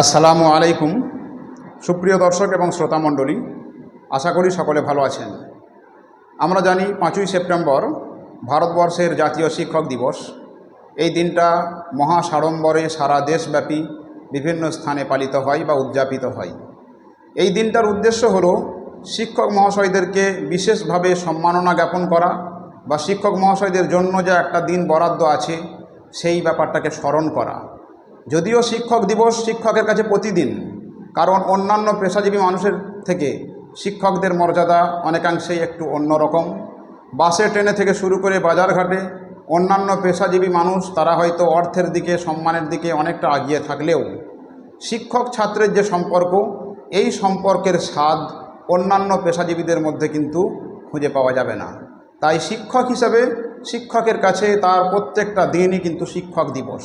আসসালামু আলাইকুম। সুপ্রিয় দর্শক এবং শ্রোতামণ্ডলী আশা করি সকলে ভালো আছেন। আমরা জানি পাঁচই সেপ্টেম্বর ভারতবর্ষের জাতীয় শিক্ষক দিবস। এই দিনটা মহা সাড়ম্বরে সারা দেশব্যাপী বিভিন্ন স্থানে পালিত হয় বা উদযাপিত হয়। এই দিনটার উদ্দেশ্য হলো শিক্ষক মহাশয়দেরকে বিশেষভাবে সম্মাননা জ্ঞাপন করা বা শিক্ষক মহাশয়দের জন্য যে একটা দিন বরাদ্দ আছে, সেই ব্যাপারটাকে স্মরণ করা। যদিও শিক্ষক দিবস শিক্ষকের কাছে প্রতিদিন, কারণ অন্যান্য পেশাজীবী মানুষের থেকে শিক্ষকদের মর্যাদা অনেকাংশেই একটু অন্যরকম বাসে, ট্রেনে থেকে শুরু করে বাজারঘাটে অন্যান্য পেশাজীবী মানুষ, তারা হয়তো অর্থের দিকে, সম্মানের দিকে অনেকটা আগিয়ে থাকলেও শিক্ষক ছাত্রের যে সম্পর্ক, এই সম্পর্কের স্বাদ অন্যান্য পেশাজীবীদের মধ্যে কিন্তু খুঁজে পাওয়া যাবে না। তাই শিক্ষক হিসাবে শিক্ষকের কাছে তার প্রত্যেকটা দিনই কিন্তু শিক্ষক দিবস।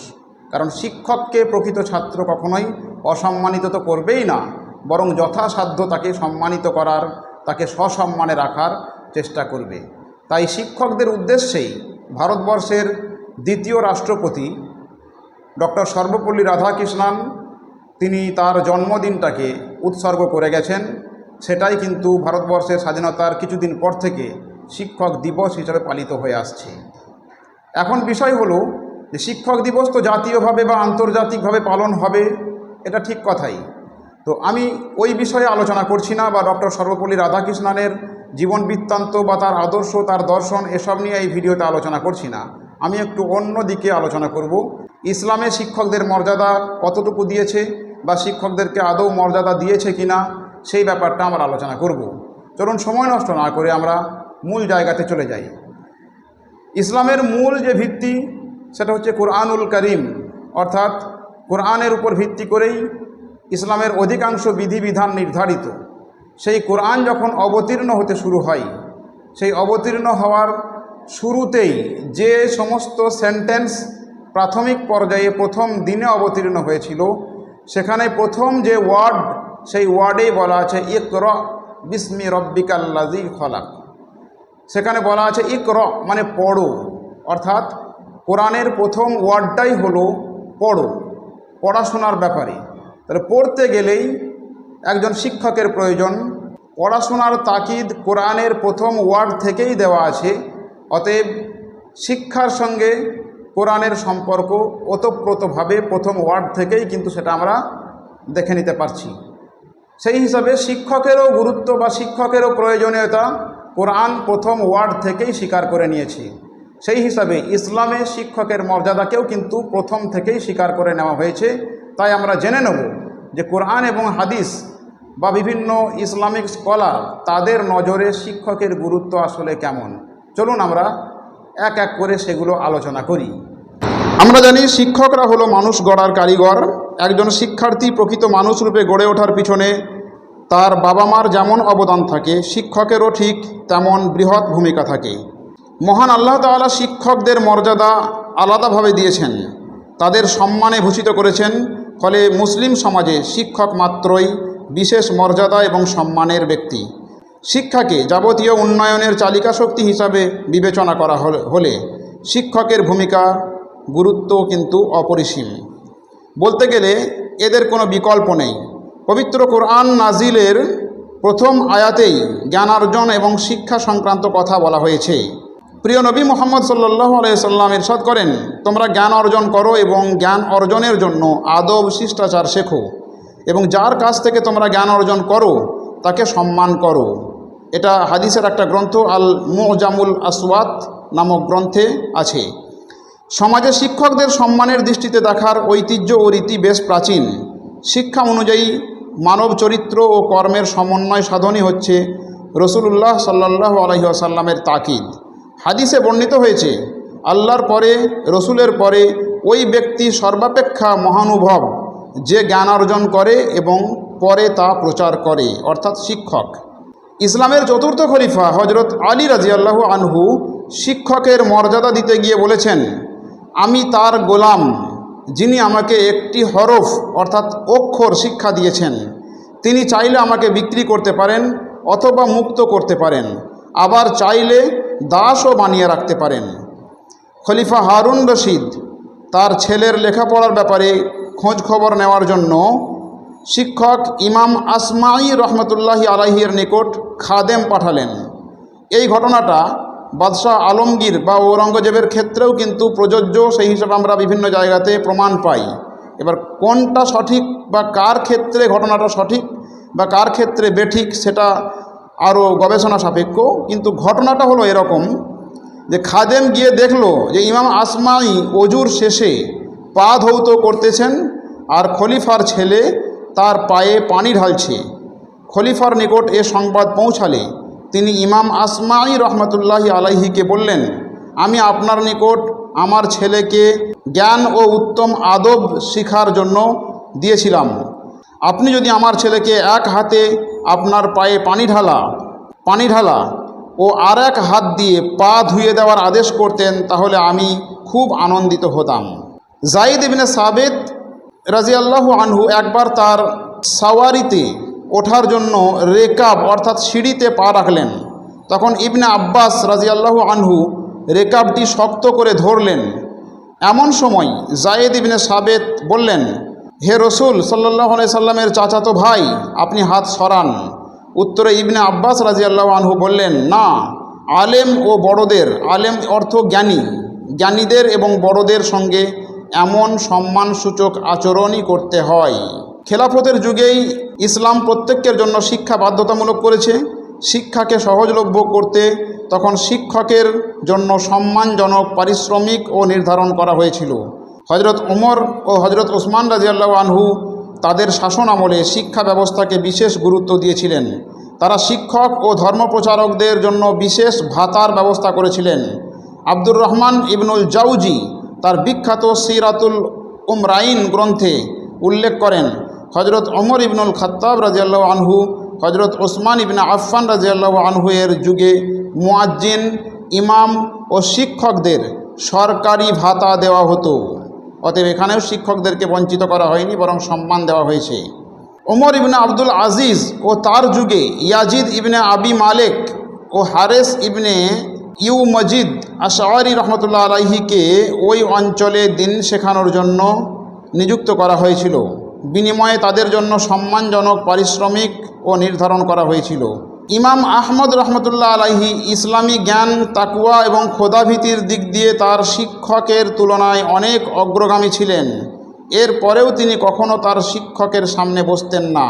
কারণ শিক্ষককে প্রকৃত ছাত্র কখনোই অসম্মানিত তো করবেই না, বরং যথাসাধ্য তাকে সম্মানিত করার, তাকে সসম্মানে রাখার চেষ্টা করবে। তাই শিক্ষকদের উদ্দেশ্যেই ভারতবর্ষের দ্বিতীয় রাষ্ট্রপতি ডক্টর সর্বপল্লী রাধাকৃষ্ণন তিনি তার জন্মদিনটাকে উৎসর্গ করে গেছেন। সেটাই কিন্তু ভারতবর্ষের স্বাধীনতার কিছুদিন পর থেকে শিক্ষক দিবস হিসাবে পালিত হয়ে আসছে। এখন বিষয় হলো যে শিক্ষক দিবস তো জাতীয়ভাবে বা আন্তর্জাতিকভাবে পালন হবে, এটা ঠিক কথাই। তো আমি ওই বিষয়ে আলোচনা করছি না বা ডক্টর সর্বপল্লী রাধাকৃষ্ণনের জীবন বৃত্তান্ত বা তার আদর্শ, তার দর্শন এসব নিয়ে এই ভিডিওতে আলোচনা করছি না। আমি একটু অন্য দিকে আলোচনা করব। ইসলামে শিক্ষকদের মর্যাদা কতটুকু দিয়েছে বা শিক্ষকদেরকে আদৌ মর্যাদা দিয়েছে কিনা সেই ব্যাপারটা আমরা আলোচনা করব। চলুন সময় নষ্ট না করে আমরা মূল জায়গাতে চলে যাই। ইসলামের মূল যে ভিত্তি সেটা হচ্ছে কোরআনুল করিম, অর্থাৎ কোরআনের উপর ভিত্তি করেই ইসলামের অধিকাংশ বিধিবিধান নির্ধারিত। সেই কোরআন যখন অবতীর্ণ হতে শুরু হয়, সেই অবতীর্ণ হওয়ার শুরুতেই যে সমস্ত সেন্টেন্স প্রাথমিক পর্যায়ে প্রথম দিনে অবতীর্ণ হয়েছিল, সেখানে প্রথম যে ওয়ার্ড, সেই ওয়ার্ডেই বলা আছে, ইকর বিস্মি রব্বিকাল্লাজি খলাক। সেখানে বলা আছে, ইকর মানে পড়ো, অর্থাৎ কোরআনের প্রথম ওয়ার্ডটাই হলো পড়ো, পড়াশোনার ব্যাপারে। তাহলে পড়তে গেলেই একজন শিক্ষকের প্রয়োজন। পড়াশোনার তাকিদ কোরআনের প্রথম ওয়ার্ড থেকেই দেওয়া আছে, অতএব শিক্ষার সঙ্গে কোরআনের সম্পর্ক ওতপ্রোতভাবে প্রথম ওয়ার্ড থেকেই কিন্তু সেটা আমরা দেখে নিতে পারছি। সেই হিসাবে শিক্ষকেরও গুরুত্ব বা শিক্ষকেরও প্রয়োজনীয়তা কোরআন প্রথম ওয়ার্ড থেকেই স্বীকার করে নিয়েছি। সেই হিসাবে ইসলামে শিক্ষকের মর্যাদাকেও কিন্তু প্রথম থেকেই স্বীকার করে নেওয়া হয়েছে। তাই আমরা জেনে নেব যে কোরআন এবং হাদিস বা বিভিন্ন ইসলামিক স্কলার তাদের নজরে শিক্ষকের গুরুত্ব আসলে কেমন? চলুন আমরা এক এক করে সেগুলো আলোচনা করি। আমরা জানি শিক্ষকরা হলো মানুষ গড়ার কারিগর। একজন শিক্ষার্থী প্রকৃত মানুষ রূপে গড়ে ওঠার পিছনে তার বাবা মার যেমন অবদান থাকে, শিক্ষকেরও ঠিক তেমন বৃহৎ ভূমিকা থাকে। মহান আল্লাহ তাআলা শিক্ষকদের মর্যাদা আলাদাভাবে দিয়েছেন। তাদের সম্মানে ভূষিত করেছেন, ফলে মুসলিম সমাজে শিক্ষক মাত্রই বিশেষ মর্যাদা এবং সম্মানের ব্যক্তি। শিক্ষাকে যাবতীয় উন্নয়নের চালিকা শক্তি হিসাবে বিবেচনা করা হলে শিক্ষকের ভূমিকা গুরুত্ব কিন্তু অপরিসীম। বলতে গেলে এদের কোনো বিকল্প নেই। পবিত্র কোরআন নাজিলের প্রথম আয়াতেই জ্ঞানার্জন এবং শিক্ষা সংক্রান্ত কথা বলা হয়েছে। প্রিয় নবী মোহাম্মদ সাল্লাহ আলাইসাল্লাম ইরশাদ করেন, তোমরা জ্ঞান অর্জন করো এবং জ্ঞান অর্জনের জন্য আদব, শিষ্টাচার শেখো এবং যার কাছ থেকে তোমরা জ্ঞান অর্জন করো, তাকে সম্মান করো। এটা হাদিসের একটা গ্রন্থ আল মুজামুল আসওয়াত নামক গ্রন্থে আছে। সমাজে শিক্ষকদের সম্মানের দৃষ্টিতে দেখার ঐতিহ্য ও রীতি বেশ প্রাচীন। শিক্ষা অনুযায়ী মানব চরিত্র ও কর্মের সমন্বয় সাধনই হচ্ছে রসুলুল্লাহ সাল্লাহ আলহিহাসাল্লামের তাকিদ। হাদিসে বর্ণিত হয়েছে, আল্লাহর পরে, রসুলের পরে ওই ব্যক্তি সর্বাপেক্ষা মহানুভব, যে জ্ঞান অর্জন করে এবং পরে তা প্রচার করে, অর্থাৎ শিক্ষক। ইসলামের চতুর্থ খলিফা হজরত আলী রাজিয়াল্লাহ আনহু শিক্ষকের মর্যাদা দিতে গিয়ে বলেছেন, আমি তার গোলাম, যিনি আমাকে একটি হরফ, অর্থাৎ অক্ষর শিক্ষা দিয়েছেন। তিনি চাইলে আমাকে বিক্রি করতে পারেন অথবা মুক্ত করতে পারেন। আবার চাইলে দাসও বানিয়ে রাখতে পারেন। খলিফা হারুন রশিদ তার ছেলের লেখাপড়ার ব্যাপারে খোঁজ খবর নেওয়ার জন্য শিক্ষক ইমাম আসমাই রহমতুল্লাহি আলাহির নিকট খাদেম পাঠালেন। এই ঘটনাটা বাদশাহ আলমগীর বা ঔরঙ্গজেবের ক্ষেত্রেও কিন্তু প্রযোজ্য, সেই হিসাবে আমরা বিভিন্ন জায়গাতে প্রমাণ পাই। এবার কোনটা সঠিক বা কার ক্ষেত্রে ঘটনাটা সঠিক বা কার ক্ষেত্রে বেঠিক, সেটা আরও গবেষণা সাপেক্ষ, কিন্তু ঘটনাটা হলো এরকম যে খাদেম গিয়ে দেখল যে ইমাম আসমাই অজুর শেষে পা ধৌত করতেছেন আর খলিফার ছেলে তার পায়ে পানি ঢালছে। খলিফার নিকট এ সংবাদ পৌঁছালে তিনি ইমাম আসমাই রহমতুল্লাহি আলাইহিকে বললেন, আমি আপনার নিকট আমার ছেলেকে জ্ঞান ও উত্তম আদব শিখার জন্য দিয়েছিলাম। আপনি যদি আমার ছেলেকে এক হাতে আপনার পায়ে পানি ঢালা পানি ঢালা ও আর এক হাত দিয়ে পা ধুয়ে দেওয়ার আদেশ করতেন, তাহলে আমি খুব আনন্দিত হতাম। জাইদ ইবনে সাবেদ রাজিয়াল্লাহু আনহু একবার তার সাওয়ারিতে ওঠার জন্য রেকাব, অর্থাৎ সিঁড়িতে পা রাখলেন। তখন ইবনে আব্বাস রাজিয়াল্লাহু আনহু রেকাবটি শক্ত করে ধরলেন। এমন সময় জায়েদ ইবনে সাবেদ বললেন হে রসুল সাল্লাহ সাল্লামের চাচাতো ভাই, আপনি হাত সরান। উত্তরে ইবনে আব্বাস রাজিয়াল্লাহ আনহু বললেন, না, আলেম ও বড়দের, আলেম অর্থ জ্ঞানী। জ্ঞানীদের এবং বড়দের সঙ্গে এমন সম্মানসূচক আচরণই করতে হয়। খেলাফতের যুগেই ইসলাম প্রত্যেকের জন্য শিক্ষা বাধ্যতামূলক করেছে। শিক্ষাকে সহজলভ্য করতে তখন শিক্ষকের জন্য সম্মানজনক, পারিশ্রমিক ও নির্ধারণ করা হয়েছিল। হজরত ওমর ও হজরত ওসমান রাজিয়াল্লাহ আনহু তাদের শাসন আমলে শিক্ষা ব্যবস্থাকে বিশেষ গুরুত্ব দিয়েছিলেন। তারা শিক্ষক ও ধর্মপ্রচারকদের জন্য বিশেষ ভাতার ব্যবস্থা করেছিলেন। আব্দুর রহমান ইবনুল জাউজি তার বিখ্যাত সিরাতুল উমরাইন গ্রন্থে উল্লেখ করেন হজরত অমর ইবনুল খত্তাব রাজিয়াল্লাহ আনহু হজরত ওসমান ইবনে আফফান রাজিয়াল্লাহ আনহু এর যুগে মুয়াজ্জিন, ইমাম ও শিক্ষকদের সরকারি ভাতা দেওয়া হতো। অতএব এখানেও শিক্ষকদেরকে বঞ্চিত করা হয়নি, বরং সম্মান দেওয়া হয়েছে। ওমর ইবনে আব্দুল আজিজ ও তার যুগে ইয়াজিদ ইবনে আবি মালেক ও হারেস ইবনে ইউ মজিদ আশাওয়ারি রহমতুল্লাহ আলাইহিকে ওই অঞ্চলে দিন শেখানোর জন্য নিযুক্ত করা হয়েছিল। বিনিময়ে তাদের জন্য সম্মানজনক, পারিশ্রমিক ও নির্ধারণ করা হয়েছিল। ইমাম আহমদ রহমতুল্লাহ আলাইহি ইসলামী জ্ঞান তাকুয়া এবং খোদাভীতির দিক দিয়ে তার শিক্ষকের তুলনায় অনেক অগ্রগামী ছিলেন। এর পরেও তিনি কখনো তার শিক্ষকের সামনে বসতেন না,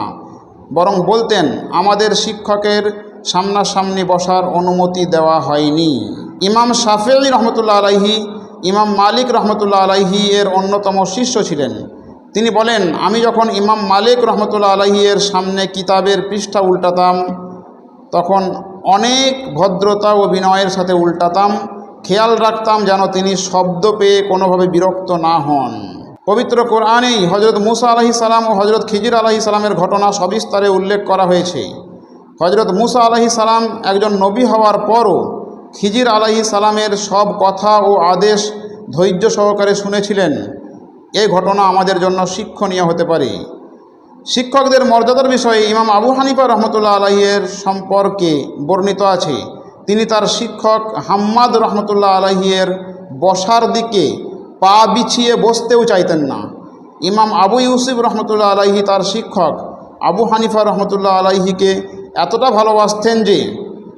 বরং বলতেন, আমাদের শিক্ষকের সামনাসামনি বসার অনুমতি দেওয়া হয়নি। ইমাম শাফেই রহমতুল্লাহ আলাইহি, ইমাম মালিক রহমতুল্লাহ আলাইহি এর অন্যতম শিষ্য ছিলেন। তিনি বলেন, আমি যখন ইমাম মালিক রহমতুল্লাহ আলাইহি এর সামনে কিতাবের পৃষ্ঠা উল্টাতাম তখন অনেক ভদ্রতা ও বিনয়ের সাথে উল্টাতাম, খেয়াল রাখতাম যেন তিনি শব্দ পেয়ে কোনোভাবে বিরক্ত না হন। পবিত্র কোরআনেই হজরত মুসা আলাহি সালাম ও হজরত খিজির আলাহি সালামের ঘটনা সবিস্তারে উল্লেখ করা হয়েছে। হজরত মুসা আলাহি সালাম একজন নবী হওয়ার পরও খিজির আলাহি সালামের সব কথা ও আদেশ ধৈর্য সহকারে শুনেছিলেন। এই ঘটনা আমাদের জন্য শিক্ষণীয় হতে পারে। শিক্ষকদের মর্যাদার বিষয়ে ইমাম আবু হানিফা রহমতুল্লাহ আলাহিয়ের সম্পর্কে বর্ণিত আছে। তিনি তার শিক্ষক হাম্মাদ রহমতুল্লাহ আলাহিয়ের বসার দিকে পা বিছিয়ে বসতেও চাইতেন না। ইমাম আবু ইউসুফ রহমতুল্লাহ আলাহি তার শিক্ষক আবু হানিফা রহমতুল্লাহ আলাহিকে এতটা ভালোবাসতেন যে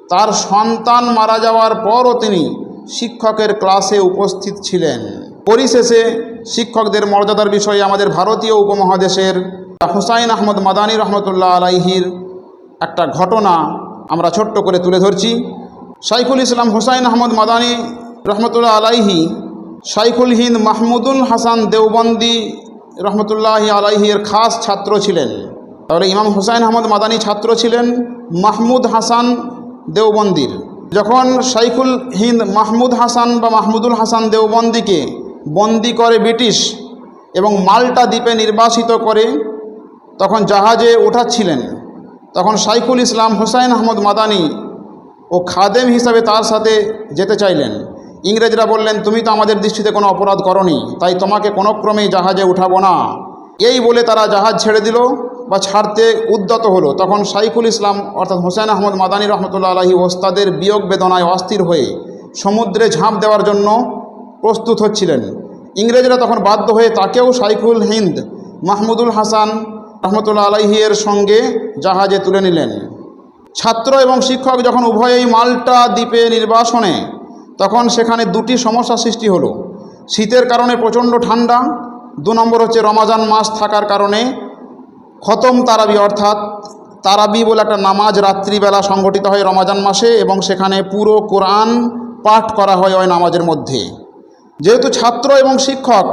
তার সন্তান মারা যাওয়ার পরও তিনি শিক্ষকের ক্লাসে উপস্থিত ছিলেন। পরিশেষে শিক্ষকদের মর্যাদার বিষয়ে আমাদের ভারতীয় উপমহাদেশের হুসাইন আহমদ মাদানী রহমতুল্লাহ আলাইহির একটা ঘটনা আমরা ছোট্ট করে তুলে ধরছি। শাইখুল ইসলাম হুসাইন আহমদ মাদানী রহমতুল্লাহ আলাইহি, শাইখুল হিন্দ মাহমুদুল হাসান দেওবন্দি রহমতুল্লাহ আলাইহির খাস ছাত্র ছিলেন। তাহলে ইমাম হুসাইন আহমদ মাদানী ছাত্র ছিলেন মাহমুদ হাসান দেওবন্দির। যখন শাইখুল হিন্দ মাহমুদ হাসান বা মাহমুদুল হাসান দেওবন্দিকে বন্দি করে ব্রিটিশ এবং মাল্টা দ্বীপে নির্বাসিত করে তখন জাহাজে ওঠাচ্ছিলেন। তখন শাইখুল ইসলাম হুসাইন আহমদ মাদানি ও খাদেম হিসাবে তার সাথে যেতে চাইলেন। ইংরেজরা বললেন, তুমি তো আমাদের দৃষ্টিতে কোনো অপরাধ করনি, তাই তোমাকে কোনো ক্রমেই জাহাজে উঠাবো না। এই বলে তারা জাহাজ ছেড়ে দিল বা ছাড়তে উদ্যত হলো। তখন শাইখুল ইসলাম অর্থাৎ হোসেন আহমদ মাদানী রহমতুল্লা আলহী ওস্তাদের বিয়োগ বেদনায় অস্থির হয়ে সমুদ্রে ঝাঁপ দেওয়ার জন্য প্রস্তুত হচ্ছিলেন। ইংরেজরা তখন বাধ্য হয়ে তাকেও শাইখুল হিন্দ মাহমুদুল হাসান রহমতুল্লা আলাইহিয়ের সঙ্গে জাহাজে তুলে নিলেন। ছাত্র এবং শিক্ষক যখন উভয়েই মাল্টা দ্বীপে নির্বাসনে, তখন সেখানে দুটি সমস্যা সৃষ্টি হলো। শীতের কারণে প্রচণ্ড ঠান্ডা, দু নম্বর হচ্ছে রমাজান মাস থাকার কারণে খতম তারাবি অর্থাৎ তারাবি বলে একটা নামাজ রাত্রিবেলা সংগঠিত হয় রমাজান মাসে এবং সেখানে পুরো কোরআন পাঠ করা হয় ওই নামাজের মধ্যে। যেহেতু ছাত্র এবং শিক্ষক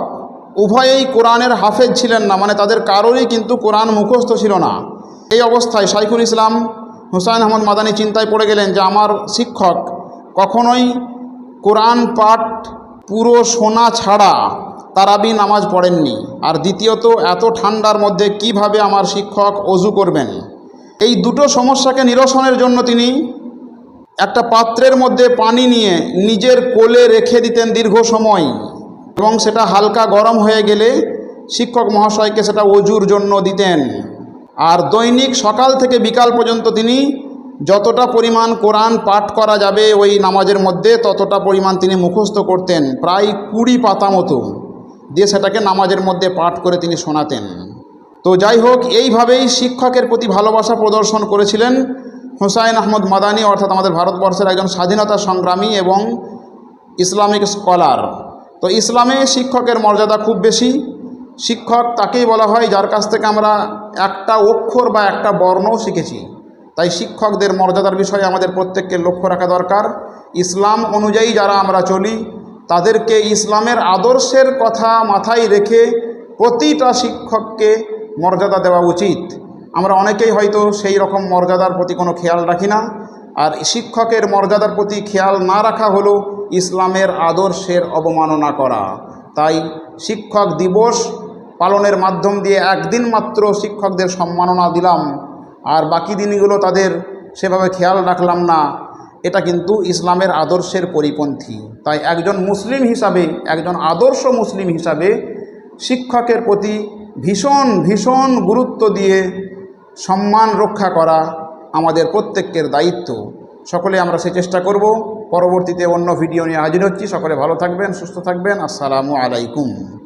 উভয়েই কোরআনের হাফেজ ছিলেন না মানে তাদের কারোরই কিন্তু কোরআন মুখস্থ ছিল না। এই অবস্থায় শাইখুল ইসলাম হুসাইন আহমদ মাদানী চিন্তায় পড়ে গেলেন যে, আমার শিক্ষক কখনোই কোরআন পাঠ পুরো শোনা ছাড়া তারাবি নামাজ পড়েননি। আর দ্বিতীয়ত, এত ঠান্ডার মধ্যে কীভাবে আমার শিক্ষক অজু করবেন? এই দুটো সমস্যাকে নিরসনের জন্য তিনি একটা পাত্রের মধ্যে পানি নিয়ে নিজের কোলে রেখে দিতেন দীর্ঘ সময়। এবং সেটা হালকা গরম হয়ে গেলে শিক্ষক মহাশয়কে সেটা অজুর জন্য দিতেন। আর দৈনিক সকাল থেকে বিকাল পর্যন্ত তিনি যতটা পরিমাণ কোরআন পাঠ করা যাবে ওই নামাজের মধ্যে, ততটা পরিমাণ তিনি মুখস্থ করতেন, প্রায় কুড়ি পাতা মতো দিয়ে সেটাকে নামাজের মধ্যে পাঠ করে তিনি শোনাতেন। তো যাই হোক, এইভাবেই শিক্ষকের প্রতি ভালোবাসা প্রদর্শন করেছিলেন হুসাইন আহমদ মাদানি, অর্থাৎ আমাদের ভারতবর্ষের একজন স্বাধীনতা সংগ্রামী এবং ইসলামিক স্কলার। তো ইসলামে শিক্ষকের মর্যাদা খুব বেশি। শিক্ষক তাকেই বলা হয় যার কাছ থেকে আমরা একটা অক্ষর বা একটা বর্ণও শিখেছি। তাই শিক্ষকদের মর্যাদার বিষয়ে আমাদের প্রত্যেককে লক্ষ্য রাখা দরকার। ইসলাম অনুযায়ী যারা আমরা চলি, তাদেরকে ইসলামের আদর্শের কথা মাথায় রেখে প্রতিটা শিক্ষককে মর্যাদা দেওয়া উচিত। আমরা অনেকেই হয়তো সেই রকম মর্যাদার প্রতি কোনো খেয়াল রাখি না। আর শিক্ষকের মর্যাদার প্রতি খেয়াল না রাখা হলো ইসলামের আদর্শের অবমাননা করা। তাই শিক্ষক দিবস পালনের মাধ্যম দিয়ে একদিন মাত্র শিক্ষকদের সম্মাননা দিলাম। আর বাকি দিনগুলো তাদের সেভাবে খেয়াল রাখলাম না। এটা কিন্তু ইসলামের আদর্শের পরিপন্থী। তাই একজন মুসলিম হিসাবে, একজন আদর্শ মুসলিম হিসাবে শিক্ষকের প্রতি ভীষণ ভীষণ গুরুত্ব দিয়ে সম্মান রক্ষা করা আমাদের প্রত্যেকের দায়িত্ব। সকলে আমরা সে চেষ্টা করব। পরবর্তীতে অন্য ভিডিও নিয়ে হাজির হচ্ছি। সকলে ভালো থাকবেন, সুস্থ থাকবেন। আসসালামু আলাইকুম।